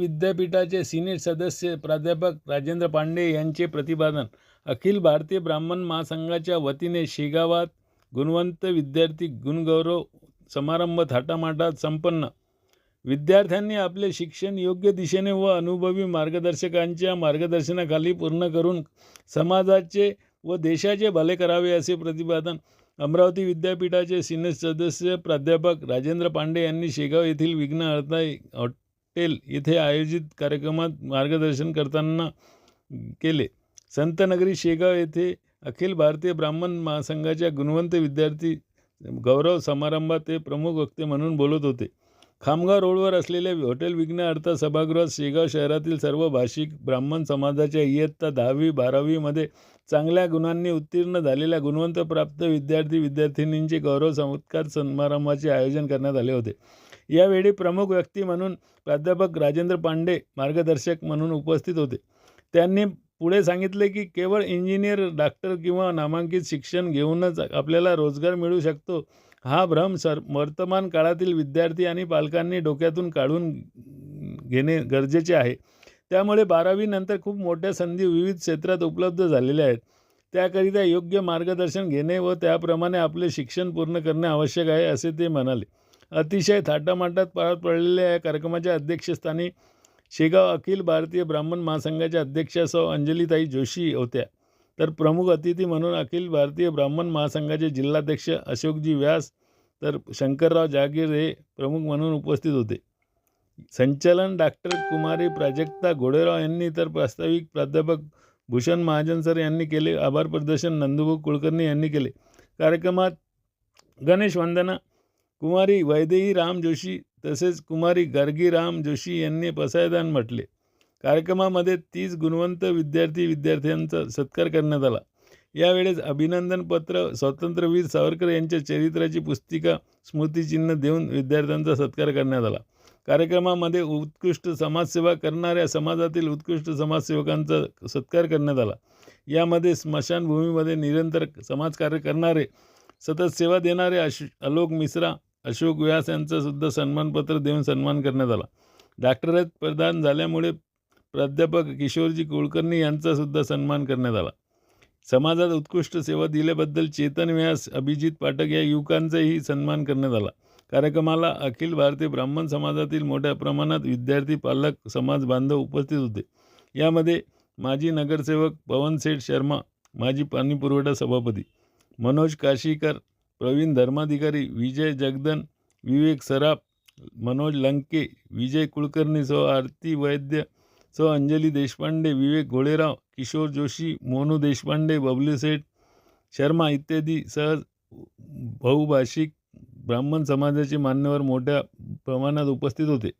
विद्यापीठाचे सिनेट सदस्य प्राध्यापक राजेंद्र पांडे यांचे प्रतिपादन. अखिल भारतीय ब्राह्मण महासंघाच्या वतीने शेगावात गुणवंत विद्यार्थी गुणगौरव समारंभ थाटामाटात संपन्न. विद्यार्थ्यांनी आपले शिक्षण योग्य दिशेने व अनुभवी मार्गदर्शकांच्या मार्गदर्शनाखाली पूर्ण करून समाजाचे व देशाचे भले करावे असे प्रतिपादन अमरावती विद्यापीठाचे सिनेट सदस्य प्राध्यापक राजेंद्र पांडे यांनी शेगाव येथील विघ्न हॉट हॉटेल येथे आयोजित कार्यक्रमात मार्गदर्शन करताना केले. संतनगरी शेगाव येथे अखिल भारतीय ब्राह्मण महासंघाच्या गुणवंत विद्यार्थी गौरव समारंभात ते प्रमुख वक्ते म्हणून बोलत होते. खामगाव रोडवर असलेल्या हॉटेल विघ्न अर्था सभागृहात शेगाव शहरातील सर्व भाषिक ब्राह्मण समाजाच्या इयत्ता दहावी बारावीमध्ये चांगल्या गुणांनी उत्तीर्ण झालेल्या गुणवंत प्राप्त विद्यार्थी विद्यार्थिनींचे गौरव सत्कार समारंभाचे आयोजन करण्यात आले होते. यावेळी प्रमुख व्यक्ती म्हणून प्राध्यापक राजेंद्र पांडे मार्गदर्शक म्हणून उपस्थित होते. त्यांनी पुढे सांगितले की केवळ इंजिनियर डॉक्टर किंवा नामांकित शिक्षण घेऊनच आपल्याला रोजगार मिळू शकतो. हा भ्रम सर वर्तमान काळातील विद्यार्थी आणि पालकांनी डोक्यातून काढून घेणे गरजेचे आहे. त्यामुळे बारावीनंतर खूप मोठ्या संधी विविध क्षेत्रात उपलब्ध झालेल्या आहेत. त्याकरिता योग्य मार्गदर्शन घेणे व त्याप्रमाणे आपले शिक्षण पूर्ण करणे आवश्यक आहे असे ते म्हणाले. अतिशय थाटामाटात पार पडलेल्या या कार्यक्रमाच्या अध्यक्षस्थानी शेगाव अखिल भारतीय ब्राह्मण महासंघाच्या अध्यक्षा सौ अंजलीताई जोशी होत्या. तर प्रमुख अतिथी म्हणून अखिल भारतीय ब्राह्मण महासंघाचे जिल्हाध्यक्ष अशोकजी व्यास तर शंकरराव जहागीर हे प्रमुख म्हणून उपस्थित होते. संचालन डॉक्टर कुमारी प्राजक्ता घोडेराव यांनी तर प्रास्ताविक प्राध्यापक भूषण महाजन सर यांनी केले. आभार प्रदर्शन नंदुभाऊ कुलकर्णी यांनी केले. कार्यक्रमात गणेश वंदना कुमारी वैदेही राम जोशी तसेच कुमारी गर्गी राम जोशी यांनी पसायदान म्हटले. कार्यक्रमामध्ये तीस गुणवंत विद्यार्थी विद्यार्थ्यांचा सत्कार करण्यात आला. यावेळेस अभिनंदनपत्र स्वातंत्र्यवीर सावरकर यांच्या चरित्राची पुस्तिका स्मृतिचिन्ह देऊन विद्यार्थ्यांचा सत्कार करण्यात आला. कार्यक्रमामध्ये उत्कृष्ट समाजसेवा करणाऱ्या समाजातील उत्कृष्ट समाजसेवकांचा सत्कार करण्यात आला. यामध्ये स्मशानभूमीमध्ये निरंतर समाजकार्य करणारे सतत सेवा देणारे अश आलोक मिश्रा अशोक व्यास यांचा सुद्धा सन्मानपत्र देऊन सन्मान करण्यात आला. डॉक्टरेट प्रदान झाल्यामुळे प्राध्यापक किशोरजी कुलकर्णी यांचासुद्धा सन्मान करण्यात आला. समाजात उत्कृष्ट सेवा दिल्याबद्दल चेतन व्यास अभिजित पाठक या युवकांचाही सन्मान करण्यात आला. कार्यक्रमाला अखिल भारतीय ब्राह्मण समाजातील मोठ्या प्रमाणात विद्यार्थी पालक समाज बांधव उपस्थित होते. यामध्ये माजी नगरसेवक पवन सेठ शर्मा माजी पाणीपुरवठा सभापती मनोज काशीकर प्रवीण धर्माधिकारी विजय जगदन विवेक सराफ मनोज लंके विजय कुलकर्णी सह आरती वैद्य सौ अंजली देशपांडे विवेक घोळेराव किशोर जोशी मोनू देशपांडे बबलू सेठ शर्मा इत्यादी सहज बहुभाषिक ब्राह्मण समाजाचे मान्यवर मोठ्या प्रमाणात उपस्थित होते.